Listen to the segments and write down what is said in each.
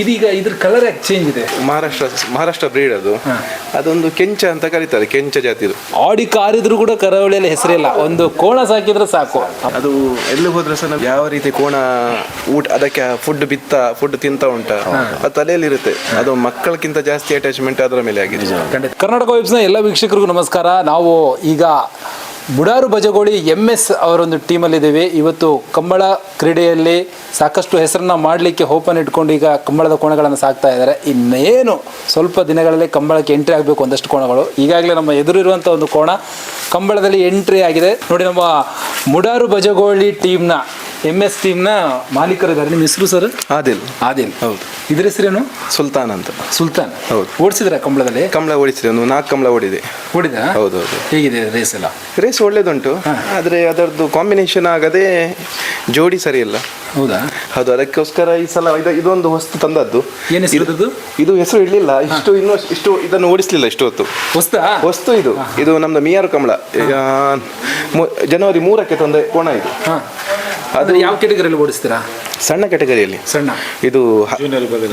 ಇದೀಗ ಇದ್ರ ಕಲರ್ ಯಾಕೆ ಚೇಂಜ್ ಇದೆ? ಮಹಾರಾಷ್ಟ್ರ ಮಹಾರಾಷ್ಟ್ರ ಬ್ರೀಡ್ ಅದು. ಅದೊಂದು ಕೆಂಚ ಅಂತ ಕರೀತಾರೆ ಕೆಂಚ ಜಾತಿದು ಆಡಿ ಕಾರಿದ್ರು ಕೂಡ ಕರಾವಳಿಯಲ್ಲಿ ಹೆಸರಿಲ್ಲ. ಒಂದು ಕೋಣ ಸಾಕಿದ್ರೆ ಸಾಕು. ಅದು ಎಲ್ಲಿ ಹೋದ್ರೆ ಸಹ ನಾವು ಯಾವ ರೀತಿ ಕೋಣ ಊಟ ಅದಕ್ಕೆ ಫುಡ್ ಬಿತ್ತ ಫುಡ್ ತಿಂತ ಉಂಟ? ಅದು ತಲೆಯಲ್ಲಿ ಇರುತ್ತೆ. ಅದು ಮಕ್ಕಳಕ್ಕಿಂತ ಜಾಸ್ತಿ ಅಟ್ಯಾಚ್ಮೆಂಟ್ ಅದರ ಮೇಲೆ ಆಗಿದೆ. ಖಂಡಿತ. ಕರ್ನಾಟಕ ವೆಬ್ಸ್ನ ಎಲ್ಲ ವೀಕ್ಷಕರಿಗೂ ನಮಸ್ಕಾರ. ನಾವು ಈಗ ಬುಡಾರು ಬಜಗೋಳಿ ಎಂ ಎಸ್ ಅವರೊಂದು ಟೀಮಲ್ಲಿದ್ದೇವೆ. ಇವತ್ತು ಕಂಬಳ ಕ್ರೀಡೆಯಲ್ಲಿ ಸಾಕಷ್ಟು ಹೆಸರನ್ನ ಮಾಡಲಿಕ್ಕೆ ಹೋಪನ್ ಇಟ್ಕೊಂಡು ಈಗ ಕಂಬಳದ ಕೋಣಗಳನ್ನು ಸಾಕ್ತಾ ಇದ್ದಾರೆ. ಇನ್ನೇನು ಸ್ವಲ್ಪ ದಿನಗಳಲ್ಲಿ ಕಂಬಳಕ್ಕೆ ಎಂಟ್ರಿ ಆಗಬೇಕು ಒಂದಷ್ಟು ಕೋಣಗಳು. ಈಗಾಗಲೇ ನಮ್ಮ ಎದುರಿರುವಂಥ ಒಂದು ಕೋಣ ಕಂಬಳದಲ್ಲಿ ಎಂಟ್ರಿ ಆಗಿದೆ. ನೋಡಿ ನಮ್ಮ ಮುಡಾರು ಬಜಗೋಳಿ ಟೀಮ್ನ ಎಂ ಎಸ್ ಟೀಮ್ನ ಮಾಲೀಕರಿದ್ದಾರೆ ನಿಮ್ಮ ಹೆಸರು ಸರ್? ಆದಿಲ್. ಆದಿಲ್ ಹೌದು. ಇದ್ರ ಹೆಸರೇನು? ಸುಲ್ತಾನ್ ಅಂತ. ಸುಲ್ತಾನ್. ಹೌದು. ಓಡಿಸಿದ್ರ ಕಂಬಳದಲ್ಲಿ? ಕಂಬಳ ಓಡಿಸಿದೆ ಒಂದು ನಾಲ್ಕು ಕಂಬಳ ಓಡಿದೆ. ಓಡಿದ? ಹೌದು ಹೌದು. ಹೇಗಿದೆ ರೇಸ್ ಎಲ್ಲ? ರೇಸ್ ಒಳ್ಳೇದುಂಟು. ಆದರೆ ಅದರದ್ದು ಕಾಂಬಿನೇಷನ್ ಆಗದೆ ಜೋಡಿ ಸರಿ ಇಲ್ಲ. ಹೌದಾ? ಹೌದು ಅದಕ್ಕೋಸ್ಕರ ಈ ಸಲ ಇದು ಇದೊಂದು ಹೊಸ್ತು ತಂದದ್ದು. ಏನ್ ಹೆಸರು ಇದ್ರದ್ದು? ಇದು ಹೆಸರು ಇಡ್ಲಿಲ್ಲ ಇಷ್ಟು ಇನ್ನು ಇಷ್ಟು ಇದನ್ನು ಓಡಿಸ್ಲಿಲ್ಲ ಇಷ್ಟು ಹೊತ್ತು ಹೊಸ್ತಾ ವಸ್ತು ಇದು ಇದು ನಮ್ದು ಮಿಯಾರು ಕಮಲ ಈಗ ಮು- ಜನವರಿ ಮೂರಕ್ಕೆ ತಂದ ಕೋಣ ಇದು. ಹಾ. ಅದ್ರ ಯಾವ ಕೆಟಗರಿಯಲ್ಲಿ ಓಡಿಸ್ತೀರಾ? ಸಣ್ಣ ಕೆಟಗರಿಯಲ್ಲಿ ಸಣ್ಣ. ಇದು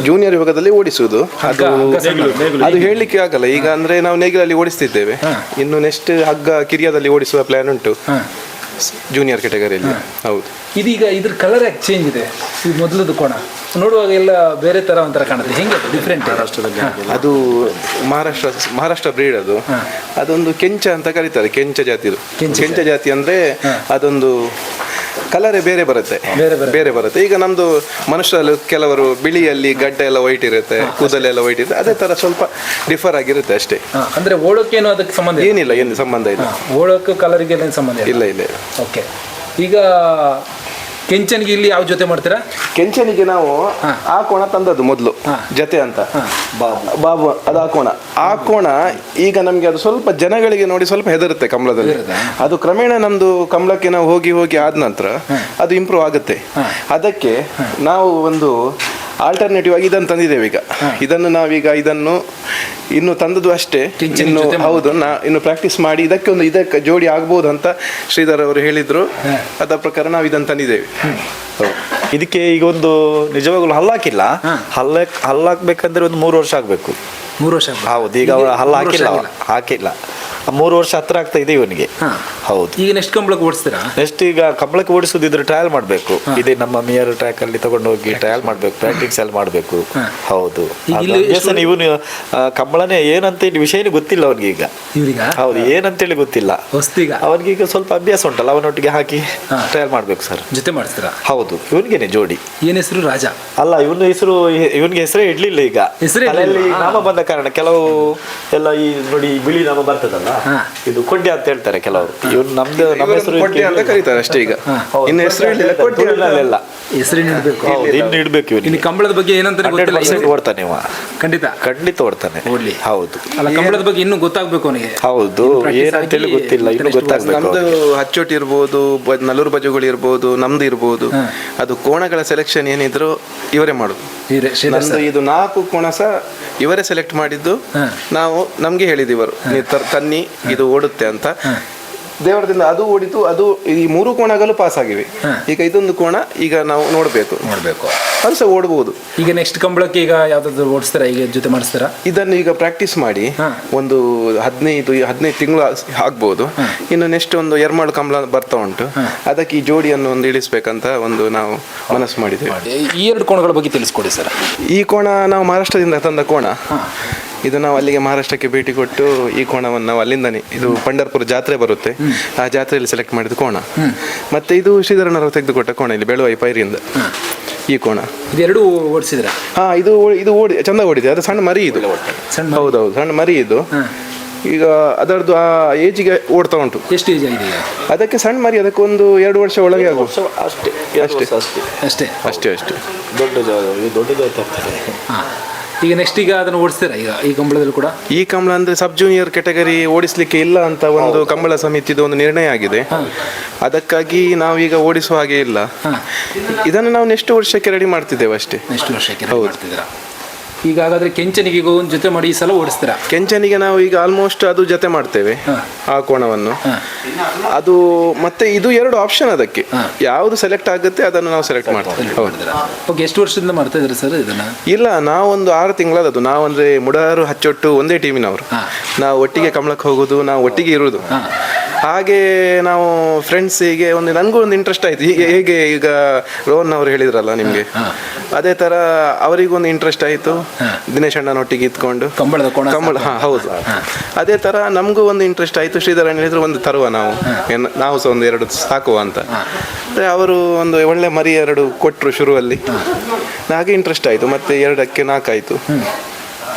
ಜೂನಿಯರ್ ವಿಭಾಗದಲ್ಲಿ. ಓಡಿಸುವುದು. ಅದು ಹಗ್ಗ ಅದು ಹೇಳಲಿಕ್ಕೆ ಆಗಲ್ಲ. ಈಗ ಅಂದ್ರೆ ನಾವು ನೇಗಿಲಲ್ಲಿ ಓಡಿಸ್ತಿದ್ದೇವೆ. ಇನ್ನು ನೆಕ್ಸ್ಟ್ ಹಗ್ಗ ಕಿರಿಯದಲ್ಲಿ ಓಡಿಸುವ ಪ್ಲಾನ್ ಉಂಟು. ಜೂನಿಯರ್ ಕೆಟಗರಿಯಲ್ಲಿ ಹೌದು. ಇದೀಗ ಇದ್ರ ಕಲರ್ ಯಾಕೆ ಚೇಂಜ್ ಇದೆ? ಈ ಮೊದಲದು ಕೋಣ ನೋಡುವಾಗ ಎಲ್ಲ ಬೇರೆ ತರ ಒಂಥರ ಕಾಣುತ್ತೆ. ಹೆಂಗೆ ಡಿಫ್ರೆಂಟ್ ಮಹಾರಾಷ್ಟ್ರದಲ್ಲಿ ಅದು ಮಹಾರಾಷ್ಟ್ರ ಮಹಾರಾಷ್ಟ್ರ ಬ್ರೀಡ್ ಅದು. ಅದೊಂದು ಕೆಂಚ ಅಂತ ಕರೀತಾರೆ. ಕೆಂಚ ಜಾತಿ ಕೆಂಚ ಕೆಂಚ ಜಾತಿ. ಅಂದ್ರೆ ಅದೊಂದು ಕಲರೇ ಬೇರೆ ಬರುತ್ತೆ. ಬೇರೆ ಬೇರೆ. ಬೇರೆ ಬರುತ್ತೆ. ಈಗ ನಮ್ದು ಮನುಷ್ಯರಲ್ಲಿ ಕೆಲವರು ಬಿಳಿಯಲ್ಲಿ ಗಡ್ಡೆ ಎಲ್ಲ ವೈಟ್ ಇರುತ್ತೆ ಕೂದಲೆಲ್ಲ ವೈಟ್ ಇರುತ್ತೆ. ಅದೇ ತರ ಸ್ವಲ್ಪ ಡಿಫರ್ ಆಗಿರುತ್ತೆ ಅಷ್ಟೇ. ಅಂದ್ರೆ ಓಡೋಕ್ಕೇನು ಅದಕ್ಕೆ ಸಂಬಂಧ ಏನಿಲ್ಲ ಏನು ಸಂಬಂಧ ಇಲ್ಲ. ಓಳಕ್ಕೆ ಕಲರ್ಗೆ ಸಂಬಂಧ ಇಲ್ಲ? ಇಲ್ಲ ಓಕೆ ಈಗ ಕೆಂಚನ್ಗೆ ಇಲ್ಲಿ ಯಾವ ಜೊತೆ ಮಾಡ್ತೀರಾ? ಕೆಂಚನಿಗೆ ನಾವು ಆ ಕೋಣ ತಂದದ್ದು ಮೊದಲು ಜತೆ ಅಂತ. ಬಾಬು. ಅದು ಆ ಕೋಣ. ಆ ಕೋಣ ಈಗ ನಮ್ಗೆ ಅದು ಸ್ವಲ್ಪ ಜನಗಳಿಗೆ ನೋಡಿ ಸ್ವಲ್ಪ ಹೆದರುತ್ತೆ ಕಮಲದಲ್ಲಿ ಅದು ಕ್ರಮೇಣ ನಮ್ದು ಕಮಲಕ್ಕೆ ನಾವು ಹೋಗಿ ಹೋಗಿ ಆದ ನಂತರ ಅದು ಇಂಪ್ರೂವ್ ಆಗುತ್ತೆ. ಅದಕ್ಕೆ ನಾವು ಒಂದು ಆಲ್ಟರ್ನೇಟಿವ್ ಆಗಿ ಇದನ್ನು ತಂದಿದ್ದೇವೆ ಈಗ. ಇದನ್ನು ನಾವೀಗ ಇದನ್ನು ಇನ್ನು ತಂದದ್ದು ಅಷ್ಟೇ. ಇನ್ನು ಹೌದು ನಾ ಇನ್ನು ಪ್ರಾಕ್ಟೀಸ್ ಮಾಡಿ ಇದಕ್ಕೆ ಒಂದು ಇದಕ್ಕೆ ಜೋಡಿ ಆಗ್ಬೋದು ಅಂತ ಶ್ರೀಧರ್ ಅವರು ಹೇಳಿದರು. ಅದರ ಪ್ರಕಾರ ನಾವು ಇದನ್ನು ತಂದಿದ್ದೇವೆ. ಇದಕ್ಕೆ ಈಗ ಒಂದು ನಿಜವಾಗ್ಲೂ ಹಲ್ಲಾಕಿಲ್ಲ ಹಲ್ಲಾಕ್ ಹಲ್ಲಾಕ್ಬೇಕಂದ್ರೆ ಒಂದು ಮೂರು ವರ್ಷ ಆಗಬೇಕು. ಮೂರು ವರ್ಷ ಹೌದು ಈಗ ಹಲ್ಲ ಹಾಕಿಲ್ಲ. ಹಾಕಿಲ್ಲ. ಮೂರು ವರ್ಷ ಹತ್ರ ಆಗ್ತಾ ಇದೆ ಇವನಿಗೆ. ಹೌದು. ಈಗ ನೆಕ್ಸ್ಟ್ ಕಂಬಳಕ್ಕೆ ಓಡಿಸ್ತೀರಾ? ನೆಕ್ಸ್ಟ್ ಈಗ ಕಂಬಳಕ್ಕೆ ಓಡಿಸೋದಿದ್ರೆ ಟ್ರಯಲ್ ಮಾಡಬೇಕು. ಇದೇ ನಮ್ಮ ಮಿಯರ್ ಟ್ರ್ಯಾಕ್ ಅಲ್ಲಿ ತಗೊಂಡು ಹೋಗಿ ಟ್ರಯಲ್ ಮಾಡಬೇಕು ಪ್ರಾಕ್ಟಿಕ್ಸ್ ಅಲ್ಲಿ ಮಾಡಬೇಕು. ಹೌದು. ಇವನು ಕಂಬಳನೇ ಏನಂತ ಹೇಳಿ ವಿಷಯನೇ ಗೊತ್ತಿಲ್ಲ ಅವನಿಗೆ ಈಗ. ಹೌದು ಹೌದು ಏನಂತೇಳಿ ಗೊತ್ತಿಲ್ಲ. ಹೊಸ್ತೀಗ ಅವನಿಗೆ ಈಗ ಸ್ವಲ್ಪ ಅಭ್ಯಾಸ ಉಂಟಲ್ಲ ಅವನೊಟ್ಟಿಗೆ ಹಾಕಿ. ಟ್ರಯಲ್ ಮಾಡಬೇಕು ಸರ್. ಜೊತೆ ಮಾಡ್ತೀರಾ? ಹೌದು ಇವನಿಗೆನೆ ಜೋಡಿ. ಏನ್ ಹೆಸರು? ರಾಜ? ಅಲ್ಲ ಇವನ ಹೆಸರು ಇವನಿಗೆ ಹೆಸರೇ ಇಡ್ಲಿಲ್ಲ ಈಗ. ಹೆಸರೇ ತಲೆಯಲ್ಲಿ ನಾಮ ಬಂದ ಕಾರಣ ಕೆಲವು ಎಲ್ಲ ಈ ನೋಡಿ ಬಿಳಿ ನಾಮ ಬರ್ತದಲ್ಲ. ಇದು ಕೊಡ್ಡಿ ಅಂತ ಹೇಳ್ತಾರೆ ಕೆಲವರು. ಇವ್ರು ನಮ್ದು ನಮ್ಮ ಹೆಸರು ಕೊಟ್ಟಿ ಅಂತ ಕರೀತಾರೆ ಅಷ್ಟೇ ಈಗ. ಇನ್ನು ಹೆಸರು ಹೇಳಿಲ್ಲ ಕೊಟ್ಟೆ ತುಳುವಿನಲ್ಲೆಲ್ಲ. ಹೆಸರಿನ ಇಡಬೇಕು. ಹೌದು. ಇನ್ನು ಇಡ್ಬೇಕು ಇನ್ನು ಕಂಬಳದ ಬಗ್ಗೆ ಏನಂತ ಗೊತ್ತಿಲ್ಲ. ಪರ್ಸೆಂಟ್ ಓಡ್ತಾನೆ ಇವ. ಖಂಡಿತ. ಖಂಡಿತ ಓಡ್ತಾನೆ. ಓಡ್ಲಿ. ಹೌದು. ಅಲ್ಲ ಕಂಬಳದ ಬಗ್ಗೆ ಇನ್ನು ಗೊತ್ತಾಗ್ಬೇಕು ಅವನಿಗೆ. ಹೌದು. ಏನಂತೇಳಿ ಗೊತ್ತಿಲ್ಲ. ಇನ್ನು ಗೊತ್ತಾಗ್ಬೇಕು ನಮ್ದು ಹಚ್ಚೋಟಿ ಇರ್ಬೋದು ನಲ್ಲೂರು ಬಜುಗಳು ಇರ್ಬೋದು ನಮ್ದು ಇರ್ಬೋದು. ಅದು ಕೋಣಗಳ ಸೆಲೆಕ್ಷನ್ ಏನಿದ್ರು ಇವರೇ ಮಾಡುದು. ಹೀರೆ ಶ್ರೀಧರ್ ನಮ್ದು ಸರ್. ಇದು ನಾಲ್ಕು ಕೋಣ ಸಹ ಇವರೇ ಸೆಲೆಕ್ಟ್ ಮಾಡಿದ್ದು ನಾವು ನಮ್ಗೆ ಹೇಳಿದ ಇವರು. ತರ್- ತನ್ನಿ ಇದು ಓಡುತ್ತೆ ಅಂತ. ದೇವರದಿಂದ ಅದು ಓಡಿತು ಅದು ಈ ಮೂರು ಕೋಣಗಳು ಪಾಸ್ ಆಗಿವೆ. ಈಗ ಇದೊಂದು ಕೋಣ ಈಗ ನಾವು ನೋಡಬೇಕು. ನೋಡಬೇಕು. ಅದು ಸಹ ಓಡಬಹುದು ಈಗ ನೆಕ್ಸ್ಟ್ ಕಂಬಳಕ್ಕೆ ಈಗ ಯಾವ್ದಾದ್ರು ಓಡಿಸ್ತಾರ ಈಗ ಜೊತೆ ಮಾಡಿಸ್ತಾರ? ಇದನ್ನು ಈಗ ಪ್ರಾಕ್ಟೀಸ್ ಮಾಡಿ ಒಂದು ಹದಿನೈದು ಹದಿನೈದು ತಿಂಗಳು ಆಗ್ಬೋದು. ಇನ್ನು ನೆಕ್ಸ್ಟ್ ಒಂದು ಎರ್ಮಾಳು ಕಂಬಳ ಬರ್ತಾ ಉಂಟು. ಅದಕ್ಕೆ ಈ ಜೋಡಿಯನ್ನು ಒಂದು ಇಳಿಸ್ಬೇಕಂತ ಒಂದು ನಾವು ಮನಸ್ಸು ಮಾಡಿದ್ದೇವೆ. ಈ ಎರಡು ಕೋಣಗಳ ಬಗ್ಗೆ ತಿಳಿಸ್ಕೊಡಿ ಸರ್. ಈ ಕೋಣ ನಾವು ಮಹಾರಾಷ್ಟ್ರದಿಂದ ತಂದ ಕೋಣ. ಇದು ನಾವು ಅಲ್ಲಿಗೆ ಮಹಾರಾಷ್ಟ್ರಕ್ಕೆ ಭೇಟಿ ಕೊಟ್ಟು ಈ ಕೋಣವನ್ನು ನಾವು ಅಲ್ಲಿಂದನೇ ಇದು ಪಂಡರ್ಪುರ ಜಾತ್ರೆ ಬರುತ್ತೆ. ಆ ಜಾತ್ರೆಯಲ್ಲಿ ಸೆಲೆಕ್ಟ್ ಮಾಡಿದ ಕೋಣ. ಮತ್ತೆ ಇದು ಶ್ರೀಧರನವರು ತೆಗೆದುಕೊಟ್ಟ ಕೋಣ ಇಲ್ಲಿ ಬೆಳುವಾಯಿ ಪೈರಿಯಿಂದ. ಈ ಕೋಣ. ಇದೆರಡು ಓಡಿಸಿದ್ರ? ಹಾ ಇದು ಇದು ಓಡಿ ಚಂದ ಓಡಿದೆ ಅದು ಸಣ್ಣ ಮರಿ ಇದು. ಹೌದೌದು ಸಣ್ಣ ಮರಿ ಇದು. ಈಗ ಅದರದ್ದು ಆ ಏಜಿಗೆ ಓಡ್ತಾ ಉಂಟು. ಎಷ್ಟು ಏಜ್ ಆಗಿದೆ? ಅದಕ್ಕೆ ಸಣ್ಣ ಮರಿ ಅದಕ್ಕೆ ಒಂದು ಎರಡು ವರ್ಷ ಒಳಗೆ ಆಗುದು ಸೊ ಅಷ್ಟೇ ಅಷ್ಟೇ. ಅಷ್ಟೇ ಅಷ್ಟೇ. ಅಷ್ಟೇ ಅಷ್ಟೇ. ದೊಡ್ಡ ಜ- ಈಗ ನೆಕ್ಸ್ಟ್ ಈಗ ಅದನ್ನು ಓಡಿಸ್ತೀರಾ? ಈಗ ಈ ಕಂಬಳದಲ್ಲಿ ಕೂಡ? ಈ ಕಂಬಳ ಅಂದ್ರೆ ಸಬ್ ಜೂನಿಯರ್ ಕೆಟಗರಿ ಓಡಿಸ್ಲಿಕ್ಕೆ ಇಲ್ಲ ಅಂತ ಒಂದು ಕಂಬಳ ಸಮಿತಿದು ಒಂದು ನಿರ್ಣಯ ಆಗಿದೆ. ಅದಕ್ಕಾಗಿ ನಾವೀಗ ಓಡಿಸುವ ಹಾಗೆ ಇಲ್ಲ. ಇದನ್ನು ನಾವು ನೆಕ್ಸ್ಟ್ ವರ್ಷಕ್ಕೆ ರೆಡಿ ಮಾಡ್ತಿದ್ದೇವೆ ಅಷ್ಟೇ. ನೆಕ್ಸ್ಟ್ ವರ್ಷಕ್ಕೆ ಹೌದು. ಮಾಡ್ತಿದ್ದೀರಾ? ಈಗ ಹಾಗಾದ್ರೆ ಕೆಂಚನಿಗೆ ಒಂದು ಜೊತೆ ಮಾಡಿ ಈ ಸಲ ಓಡಿಸ್ತೀರಾ? ಕೆಂಚನಿಗೆ ನಾವು ಈಗ ಆಲ್ಮೋಸ್ಟ್ ಅದು ಜೊತೆ ಮಾಡ್ತೇವೆ ಆ ಕೋಣವನ್ನು. ಅದು ಮತ್ತೆ ಇದು ಎರಡು ಆಪ್ಷನ್ ಅದಕ್ಕೆ. ಯಾವುದು ಸೆಲೆಕ್ಟ್ ಆಗುತ್ತೆ ಅದನ್ನು ನಾವು ಸೆಲೆಕ್ಟ್ ಮಾಡ್ತೇವೆ. ಹೌದು ಓಕೆ ಎಷ್ಟು ವರ್ಷದಿಂದ ಮಾಡ್ತಾ ಇದ್ರಿ ಸರ್ ಇದನ್ನ? ಇಲ್ಲ ನಾವೊಂದು ಆರು ತಿಂಗಳದ್ದು ನಾವಂದ್ರೆ ಮುಡಾರು ಹಚ್ಚೊಟ್ಟು ಒಂದೇ ಟೀಮಿನವರು ನಾವು ಒಟ್ಟಿಗೆ ಕಮಲಕ್ಕೆ ಹೋಗೋದು ನಾವು ಒಟ್ಟಿಗೆ ಇರುವುದು. ಹಾಗೆ ನಾವು ಫ್ರೆಂಡ್ಸ್ ಹೀಗೆ ಒಂದು ನನಗೂ ಒಂದು ಇಂಟ್ರೆಸ್ಟ್ ಆಯ್ತು. ಹೀಗೆ ಹೇಗೆ ಈಗ ರೋಹನ್ ಅವರು ಹೇಳಿದ್ರಲ್ಲ ನಿಮಗೆ? ಅದೇ ತರ ಅವರಿಗೊಂದು ಇಂಟ್ರೆಸ್ಟ್ ಆಯ್ತು. ದಿನೇಶ್ ಅಣ್ಣನೊಟ್ಟಿಗೆ ಇದ್ಕೊಂಡು. ಕಂಬಳದ ಕೋಣ ಕಂಬಳ ಹಾ ಹೌದು. ಅದೇ ತರ ನಮಗೂ ಒಂದು ಇಂಟ್ರೆಸ್ಟ್ ಆಯ್ತು. ಶ್ರೀಧರನ್ ಹೇಳಿದ್ರು ಒಂದು ತರುವ ನಾವು. ಏನ್- ನಾವು ಸಹ ಒಂದು ಎರಡು ಸಾಕುವ ಅಂತ. ಮತ್ತೆ ಅವರು ಒಂದು ಒಳ್ಳೆ ಮರಿ ಎರಡು ಕೊಟ್ಟರು ಶುರುವಲ್ಲಿ ಹಾಗೆ ಇಂಟ್ರೆಸ್ಟ್ ಆಯ್ತು. ಮತ್ತೆ ಎರಡಕ್ಕೆ ನಾಲ್ಕಾಯ್ತು.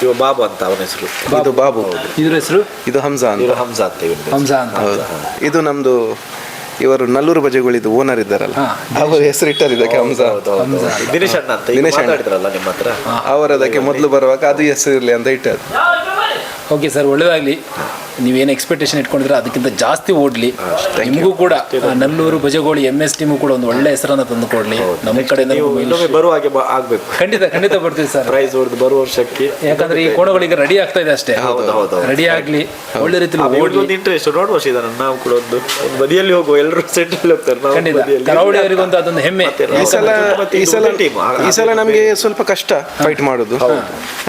ಇವ ಬಾಬು ಅಂತ ಅವನ ಹೆಸರು. ಇದು ಬಾಬು. ಇದ್ರ ಹೆಸರು? ಇದು ಹಂಸಾ ಅಂತ. ಇವರು ಹಂಸ ಅಂತ ಅಂತ. ಹೌದು. ಇದು ನಮ್ದು ಇವರು ನಲ್ಲೂರು ಬಜೆಗಳಿದ್ದು ಓನರ್ ಇದ್ದಾರಲ್ಲ. ಅವರ ಹೆಸರು ಇಟ್ಟರು ಇದಕ್ಕೆ ಹಂಸಾ ದಿನೇಶ್ ಅಣ್ಣ ಅಂತ. ದಿನೇಶ್ ಅಣ್ಣ. ಮಾತಾಡಿದ್ರಲ್ಲ ನಿಮ್ಮ ಹತ್ರ? ಅವರು ಅದಕ್ಕೆ ಮೊದಲು ಬರುವಾಗ ಅದು ಹೆಸರು ಇರಲಿ ಅಂತ ಇಟ್ಟರು ಓಕೆ ಸರ್ ಒಳ್ಳೇದಾಗಲಿ. ನೀವೇನು ಎಕ್ಸ್ಪೆಕ್ಟೇಷನ್ ಇಟ್ಕೊಂಡಿದ್ರೆ ಅದಕ್ಕಿಂತ ಜಾಸ್ತಿ ಓಡ್ಲಿ. ನಿಮಗೂ ಕೂಡ Nalluru Bajagoli M S team ಕೂಡ ಒಂದು ಒಳ್ಳೆ ಹೆಸರನ್ನ ತಂದು ಕೊಡ್ಲಿ. ನಮ್ಮ ಕಡೆಯಿಂದ ನೀವು ಬರುವ ಹಾಗೆ ಆಗಬೇಕು ಆಗ್ಬೇಕು. ಖಂಡಿತ ಖಂಡಿತ ಬರ್ತೀವಿ ಸರ್. ಪ್ರೈಸ್ ಹೊಡೆದು ಬರುವ ವರ್ಷಕ್ಕೆ. ಯಾಕಂದ್ರೆ ಈ ಕೋಣಗಳಿಗೆ ರೆಡಿ ಆಗ್ತಾ ಇದೆ ಅಷ್ಟೇ. ಹೌದು, ಹೌದು, ಹೌದು. ರೆಡಿ ಆಗ್ಲಿ. ಒಳ್ಳೆ ರೀತಿಲಿ ಓಡ್ಲಿ. ಒಂದು ಇಂಟ್ರೆಸ್ಟ್ ನೋಡುವ ನಾವು ಕೂಡ ಒಂದು ಒಂದು ಬದಿಯಲ್ಲಿ ಹೋಗುವ. ಎಲ್ಲರೂ ಸೆಟ್ ಹೋಗ್ತಾರೆ. ಖಂಡಿತ. ಕರಾವಳಿಯವರಿಗೊಂದು ಅದೊಂದು ಹೆಮ್ಮೆ. ಈ ಸಲ ಈ ಸಲ ಟೀಮ್ ಈ ಸಲ ನಮಗೆ ಸ್ವಲ್ಪ ಕಷ್ಟ ಫೈಟ್ ಮಾಡುದು.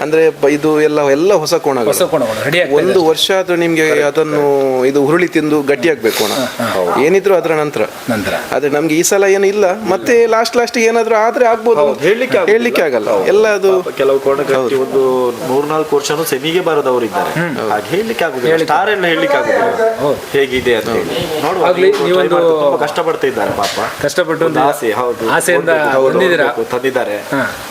ಅಂದ್ರೆ ಬ- ಇದು ಎಲ್ಲ ಎಲ್ಲ ಹೊಸ ಕೋಣಗಳು. ಹೊಸ ಕೋಣಗಳು ರೆಡಿ ಒಂದು ವರ್ಷ ಆದ್ರೂ ನಿಮ್ಗೆ ಅದನ್ನು ಇದು ಹುರುಳಿ ತಿಂದು ಗಟ್ಟಿಯಾಗ್ಬೇಕು ಅಣ್ಣ. ಏನಿದ್ರು ಅದರ ನಂತರ. ನಂತರ. ಆದ್ರೆ ನಮ್ಗೆ ಈ ಸಲ ಏನು ಇಲ್ಲ. ಮತ್ತೆ ಲಾಸ್ಟ್ ಲಾಸ್ಟ್ ಏನಾದರೂ ಆದ್ರೆ ಆಗ್ಬೋದು. ಹೇಳಲಿಕ್ಕೆ ಹೇಳಲಿಕ್ಕೆ ಆಗಲ್ಲ. ಎಲ್ಲ ಅದು ಕೆಲವು ಕೋಣಗಳಲ್ಲಿ ಒಂದು ಮೂರ್ನಾಲ್ಕು ವರ್ಷನೂ ಸೆಮಿಗೆ ಬರೋದವರು ಇದ್ದಾರೆ. ಹಾಗೆ ಹೇಳಲಿಕ್ಕೆ ಆಗುದಿಲ್ಲ. ಸ್ಟಾರ್ ಎಲ್ಲ ಹೇಳಲಿಕ್ಕೆ ಆಗುದಿಲ್ಲ. ಹೇಗಿದೆ ಅಂತ ಹೇಳಿ. ನೋಡುವ ಆಗ್ಲಿ, ನೀವು try ನೀವೊಂದು- ಮಾಡ್ತಾ ಕಷ್ಟಪಡ್ತಾ ಇದ್ದಾರೆ ಪಾಪ. ಕಷ್ಟಪಟ್ಟು ಒಂದು ಆಸೆ ಹೌದು. ಆಸೆಯಿಂದ ಬಂದಿದ್ದೀರಾ? ತಂದಿದ್ದಾರೆ.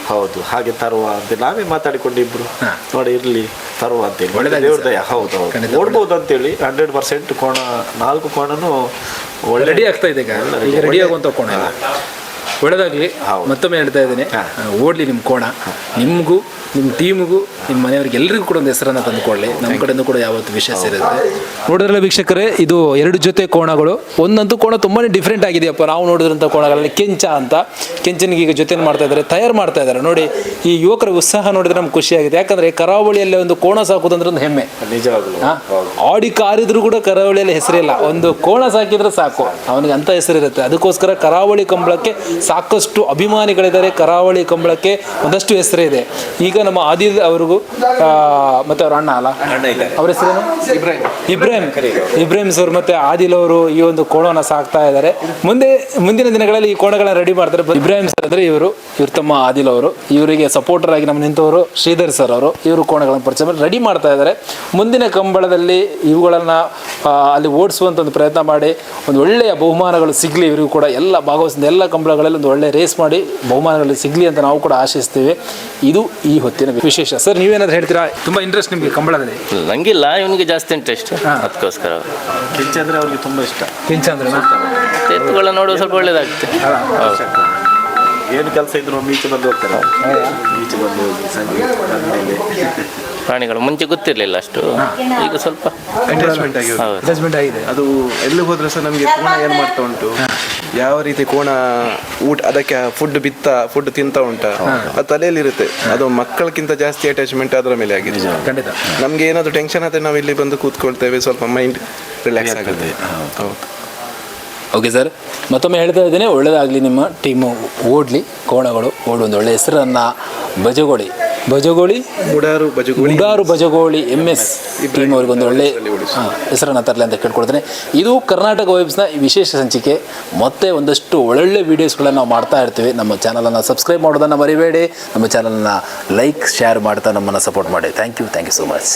ಹೌದು. ಹಾಗೆ ತರುವ ಅಂತ ನಾವೇ ಮಾತಾಡಿಕೊಂಡಿಬ್ರು. ನೋಡಿ ಇರ್ಲಿ. ತರುವ ಅಂತೇಳಿ ಒಳ್ಳೆ ದೇವ್ರ. ದಯ. ಹೌದು ನೋಡ್ಬೋದು ಅಂತೇಳಿ ಹಂಡ್ರೆಡ್ ಪರ್ಸೆಂಟ್ ಕೋಣ ನಾಲ್ಕು ಕೋಣನು ಒಳ್ಳೆ ರೆಡಿ ಆಗ್ತಾ ಇದೆ ಈಗ. ರೆಡಿ ಆಗುವಂತ ಕೋಣ. ಒಳ್ಳೆದಾಗ್ಲಿ. ಮತ್ತೊಮ್ಮೆ ಹೇಳ್ತಾ ಇದ್ದೀನಿ. ಓಡಲಿ ನಿಮ್ಮ ಕೋಣ. ನಿಮಗೂ ನಿಮ್ಮ ಟೀಮ್ಗೂ ನಿಮ್ಮ ಮನೆಯವ್ರಿಗೆ ಎಲ್ರಿಗೂ ಕೂಡ ಒಂದು ಹೆಸರನ್ನ ತಂದುಕೊಳ್ಳಿ ನಮ್ಮ ಕಡೆಯಿಂದ ಕೂಡ ಯಾವತ್ತು ವಿಶೇಷ ಇರುತ್ತೆ ನೋಡಿದ್ರಲ್ಲ ವೀಕ್ಷಕರೇ ಇದು ಎರಡು ಜೊತೆ ಕೋಣಗಳು. ಒಂದಂತೂ ಕೋಣ ತುಂಬಾನೇ ಡಿಫ್ರೆಂಟ್ ಆಗಿದೆಯಪ್ಪ. ನಾವು ನೋಡಿದ್ರಂಥ ಕೋಣಗಳಲ್ಲಿ ಕೆಂಚ ಅಂತ. ಕೆಂಚನಿಗೆ ಈಗ ಜೊತೆ ಮಾಡ್ತಾ ಇದ್ದಾರೆ ತಯಾರು ಮಾಡ್ತಾ ಇದ್ದಾರೆ. ನೋಡಿ ಈ ಯುವಕರ ಉತ್ಸಾಹ ನೋಡಿದ್ರೆ ನಮ್ಗೆ ಖುಷಿಯಾಗಿದೆ ಯಾಕಂದ್ರೆ ಕರಾವಳಿಯಲ್ಲಿ ಒಂದು ಕೋಣ ಸಾಕುದಂದ್ರೆ ಒಂದು ಹೆಮ್ಮೆ. ನಿಜವಾಗ್ಲು. ಹಾ? ಆಡಿ ಕಾರಿದ್ರು ಕೂಡ ಕರಾವಳಿಯಲ್ಲಿ ಹೆಸರಿಲ್ಲ. ಒಂದು ಕೋಣ ಸಾಕಿದ್ರೆ ಸಾಕು. ಅವನಿಗೆ ಅಂತ ಹೆಸರಿರುತ್ತೆ. ಅದಕ್ಕೋಸ್ಕರ ಕರಾವಳಿ ಕಂಬಳಕ್ಕೆ ಸಾಕಷ್ಟು ಅಭಿಮಾನಿಗಳಿದ್ದಾರೆ. ಕರಾವಳಿ ಕಂಬಳಕ್ಕೆ ಒಂದಷ್ಟು ಹೆಸರಿದೆ ಈಗ ನಮ್ಮ ಆದಿಲ್ ಅವ್ರಿಗೂ ಮತ್ತೆ ಅವ್ರ ಅಣ್ಣ ಅಲ್ಲ. ಅವ್ರ ಹೆಸರೇನು? ಇಬ್ರಾಹಿಂ ಇಬ್ರಾಹಿಂ ಸರ್ ಮತ್ತೆ ಆದಿಲ್ ಅವರು ಈ ಒಂದು ಕೋಣನ ಸಾಕ್ತಾ ಇದ್ದಾರೆ. ಮುಂದೆ ಮುಂದಿನ ದಿನಗಳಲ್ಲಿ ಈ ಕೋಣಗಳನ್ನ ರೆಡಿ ಮಾಡ್ತಾರೆ. ಇಬ್ರಾಹಿಂ ಸರ್ ಅಂದ್ರೆ ಇವರು ಇವ್ರ ತಮ್ಮ ಆದಿಲ್ ಅವರು. ಇವರಿಗೆ ಸಪೋರ್ಟರ್ ಆಗಿ ನಮ್ಮ ನಿಂತವರು ಶ್ರೀಧರ್ ಸರ್ ಅವರು. ಇವರು ಕೋಣಗಳನ್ನು ಪರಿಚಯ ಮಾಡಿ ರೆಡಿ ಮಾಡ್ತಾ ಇದ್ದಾರೆ. ಮುಂದಿನ ಕಂಬಳದಲ್ಲಿ ಇವುಗಳನ್ನ ಅಲ್ಲಿ ಓಡಿಸುವಂತ ಒಂದು ಪ್ರಯತ್ನ ಮಾಡಿ ಒಂದು ಒಳ್ಳೆಯ ಬಹುಮಾನಗಳು ಸಿಗ್ಲಿ ಇವರಿಗೂ ಕೂಡ ಎಲ್ಲ ಭಾಗವಹಿಸಿದ ಎಲ್ಲ ಕಂಬಳಗಳಲ್ಲಿ ಒಂದು ಒಳ್ಳೆ ರೇಸ್ ಮಾಡಿ ಬಹುಮಾನಗಳಲ್ಲಿ ಸಿಗ್ಲಿ ಅಂತ ನಾವು ಕೂಡ ಆಶಿಸ್ತೇವೆ. ಇದು ಈ ಹೊತ್ತಿನ ವಿಶೇಷ. ಸರ್ ನೀವೇನಾದ್ರು ಹೇಳ್ತೀರಾ? ತುಂಬಾ ಇಂಟ್ರೆಸ್ಟ್ ನಿಮಗೆ ಕಂಬಳದಲ್ಲಿ. ನಂಗಿಲ್ಲ ಇವನಿಗೆ ಜಾಸ್ತಿ ಇಂಟ್ರೆಸ್ಟ್ ಅದಕ್ಕೋಸ್ಕರ. ಕಿಂಚ ಅಂದ್ರೆ ಅವ್ರಿಗೆ ತುಂಬಾ ಇಷ್ಟ. ಕಿಂಚ ಅಂದ್ರೆ ಎತ್ತುಗಳ ನೋಡುವ ಸ್ವಲ್ಪ ಒಳ್ಳೇದಾಗ್ತದೆ ಏನು ಕೆಲಸ ಇದ್ರು ಬೀಚ್ ಬಂದು ಹೋಗ್ತಾರೆ. ಬೀಚ್ ಬಂದು ಹೋಗಿ ಸಂಜೆ ಪ್ರಾಣಿಗಳು ಮುಂಚೆ ಗೊತ್ತಿರಲಿಲ್ಲ ಅಷ್ಟು. ಈಗ ಸ್ವಲ್ಪ ಅಟ್ಯಾಚ್ಮೆಂಟ್ ಆಗಿ ಅಟ್ಯಾಚ್ಮೆಂಟ್ ಆಗಿದೆ. ಅದು ಎಲ್ಲಿ ಹೋದ್ರೆ ಸಹ ನಮಗೆ ಕೋಣ ಏನು ಮಾಡ್ತಾ ಉಂಟು? ಯಾವ ರೀತಿ ಕೋಣ ಊಟ ಅದಕ್ಕೆ ಫುಡ್ ಬಿತ್ತ ಫುಡ್ ತಿಂತ ಉಂಟ? ಅದು ತಲೆಯಲ್ಲಿ ಇರುತ್ತೆ ಅದು ಮಕ್ಕಳಕ್ಕಿಂತ ಜಾಸ್ತಿ ಅಟ್ಯಾಚ್ಮೆಂಟ್ ಅದರ ಮೇಲೆ ಆಗಿದೆ. ಖಂಡಿತ. ನಮ್ಗೆ ಏನಾದ್ರು ಟೆನ್ಷನ್ ಆದ್ರೆ ನಾವು ಇಲ್ಲಿ ಬಂದು ಕೂತ್ಕೊಳ್ತೇವೆ. ಸ್ವಲ್ಪ ಮೈಂಡ್ ರಿಲ್ಯಾಕ್ಸ್ ಆಗುತ್ತೆ. ಹೌದು. ಓಕೆ ಸರ್ ಮತ್ತೊಮ್ಮೆ ಹೇಳ್ತಾ ಇದ್ದೇನೆ ಒಳ್ಳೆಯದಾಗಲಿ ನಿಮ್ಮ ಟೀಮು ಓಡಲಿ ಕೋಣಗಳು ಓಡಿ ಒಂದು ಒಳ್ಳೆ ಹೆಸರನ್ನು Bajagoli. Bajagoli? Mudaru Bajagoli Mudaru Bajagoli M S team ಅವ್ರಿಗೆ ಒಂದು ಒಳ್ಳೆ ಹೆಸರನ್ನು ಹೆಸರನ್ನ ತರಲಿ ಅಂತ ಕೇಳ್ಕೊಳ್ತೇನೆ. ಇದು ಕರ್ನಾಟಕ ವೈಬ್ಸ್ನ ವಿಶೇಷ ಸಂಚಿಕೆ. ಮತ್ತೆ ಒಂದಷ್ಟು ಒಳ್ಳೊಳ್ಳೆ ವೀಡಿಯೋಸ್ಗಳನ್ನು ನಾವು ಮಾಡ್ತಾ ಇರ್ತೀವಿ. ನಮ್ಮ ಚಾನಲನ್ನು ಸಬ್ಸ್ಕ್ರೈಬ್ ಮಾಡೋದನ್ನು ಮರಿಬೇಡಿ. ನಮ್ಮ ಚಾನಲನ್ನು ಲೈಕ್ ಶೇರ್ ಮಾಡ್ತಾ ನಮ್ಮನ್ನು ಸಪೋರ್ಟ್ ಮಾಡಿ. Thank you thank you so much